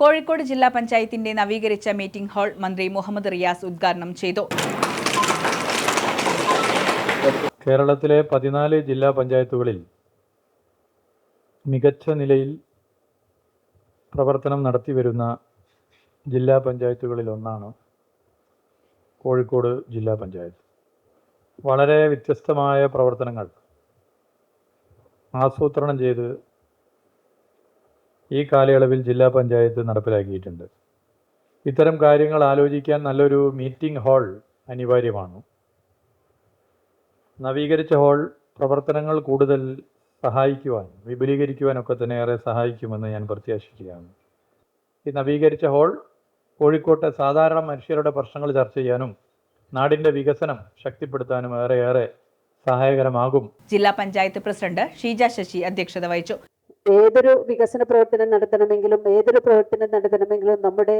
കോഴിക്കോട് ജില്ലാ പഞ്ചായത്തിന്റെ നവീകരിച്ച മീറ്റിംഗ് ഹാൾ മന്ത്രി മുഹമ്മദ് റിയാസ് ഉദ്ഘാടനം ചെയ്തു. കേരളത്തിലെ പതിനാല് ജില്ലാ പഞ്ചായത്തുകളിൽ മികച്ച നിലയിൽ പ്രവർത്തനം നടത്തി വരുന്ന ജില്ലാ പഞ്ചായത്തുകളിൽ ഒന്നാണ് കോഴിക്കോട് ജില്ലാ പഞ്ചായത്ത്. വളരെ വ്യത്യസ്തമായ പ്രവർത്തനങ്ങൾ ആസൂത്രണം ചെയ്ത് ഈ കാലയളവിൽ ജില്ലാ പഞ്ചായത്ത് നടപ്പിലാക്കിയിട്ടുണ്ട്. ഇത്തരം കാര്യങ്ങൾ ആലോചിക്കാൻ നല്ലൊരു മീറ്റിംഗ് ഹാൾ അനിവാര്യമാണ്. നവീകരിച്ച ഹാൾ പ്രവർത്തനങ്ങൾ കൂടുതൽ സഹായിക്കുവാൻ വിപുലീകരിക്കുവാനൊക്കെ തന്നെ ഏറെ സഹായിക്കുമെന്ന് ഞാൻ പ്രത്യാശിക്കുകയാണ്. ഈ നവീകരിച്ച ഹാൾ കോഴിക്കോട്ടെ സാധാരണ മനുഷ്യരുടെ പ്രശ്നങ്ങൾ ചർച്ച ചെയ്യാനും നാടിന്റെ വികസനം ശക്തിപ്പെടുത്താനും ഏറെയേറെ സഹായകരമാകും. ജില്ലാ പഞ്ചായത്ത് പ്രസിഡന്റ് ഷീജ ശശി അധ്യക്ഷത വഹിച്ചു. ഏതൊരു വികസന പ്രവർത്തനം നടത്തണമെങ്കിലും ഏതൊരു പ്രവർത്തനം നടത്തണമെങ്കിലും നമ്മുടെ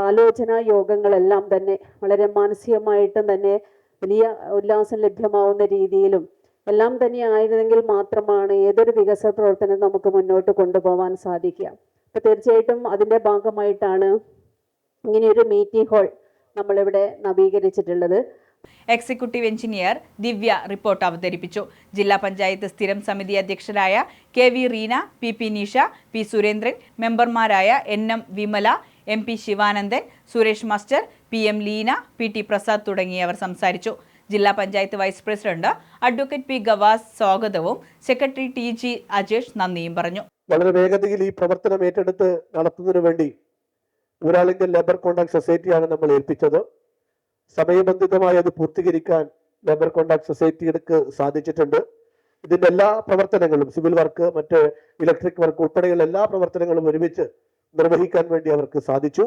ആലോചനാ യോഗങ്ങളെല്ലാം തന്നെ വളരെ മാനസികമായിട്ടും തന്നെ വലിയ ഉല്ലാസം ലഭ്യമാവുന്ന രീതിയിലും എല്ലാം തന്നെ ആയിരുന്നെങ്കിൽ മാത്രമാണ് ഏതൊരു വികസന പ്രവർത്തനം നമുക്ക് മുന്നോട്ട് കൊണ്ടുപോകാൻ സാധിക്കുക. അപ്പോൾ തീർച്ചയായിട്ടും അതിന്റെ ഭാഗമായിട്ടാണ് ഇങ്ങനെയൊരു മീറ്റിംഗ് ഹാൾ നമ്മളിവിടെ നവീകരിച്ചിട്ടുള്ളത്. എക്സിക്യൂട്ടീവ് എഞ്ചിനീയർ ദിവ്യ റിപ്പോർട്ട് അവതരിപ്പിച്ചു. ജില്ലാ പഞ്ചായത്ത് സ്ഥിരം സമിതി അധ്യക്ഷരായ K V Reena P P Nisha P Surendran മെമ്പർമാരായ N M Vimala M P Sivanandan Suresh master P M Leena P T Prasad തുടങ്ങിയവർ സംസാരിച്ചു. ജില്ലാ panchayat vice president advocate P Gavas സ്വാഗതവും secretary T G Ajesh നന്ദിയും പറഞ്ഞു. വളരെ വേഗതയിൽ ഈ പ്രവർത്തനം ഏറ്റെടുത്ത് നടത്തുന്നതിനു വേണ്ടി ഊരാളിന്റെ ലേബർ കോൺട്രാക്ട് സൊസൈറ്റിയാണ് നമ്മൾ ഏൽപ്പിച്ചത്. സമയബന്ധിതമായി അത് പൂർത്തീകരിക്കാൻ ലേബർ കോൺട്രാക്ട് സൊസൈറ്റിക്ക് സാധിച്ചിട്ടുണ്ട്. ഇതിന്റെ എല്ലാ പ്രവർത്തനങ്ങളും സിവിൽ വർക്ക് മറ്റ് ഇലക്ട്രിക് വർക്ക് ഉൾപ്പെടെയുള്ള എല്ലാ പ്രവർത്തനങ്ങളും ഒരുമിച്ച് നിർവഹിക്കാൻ വേണ്ടി അവർക്ക് സാധിച്ചു.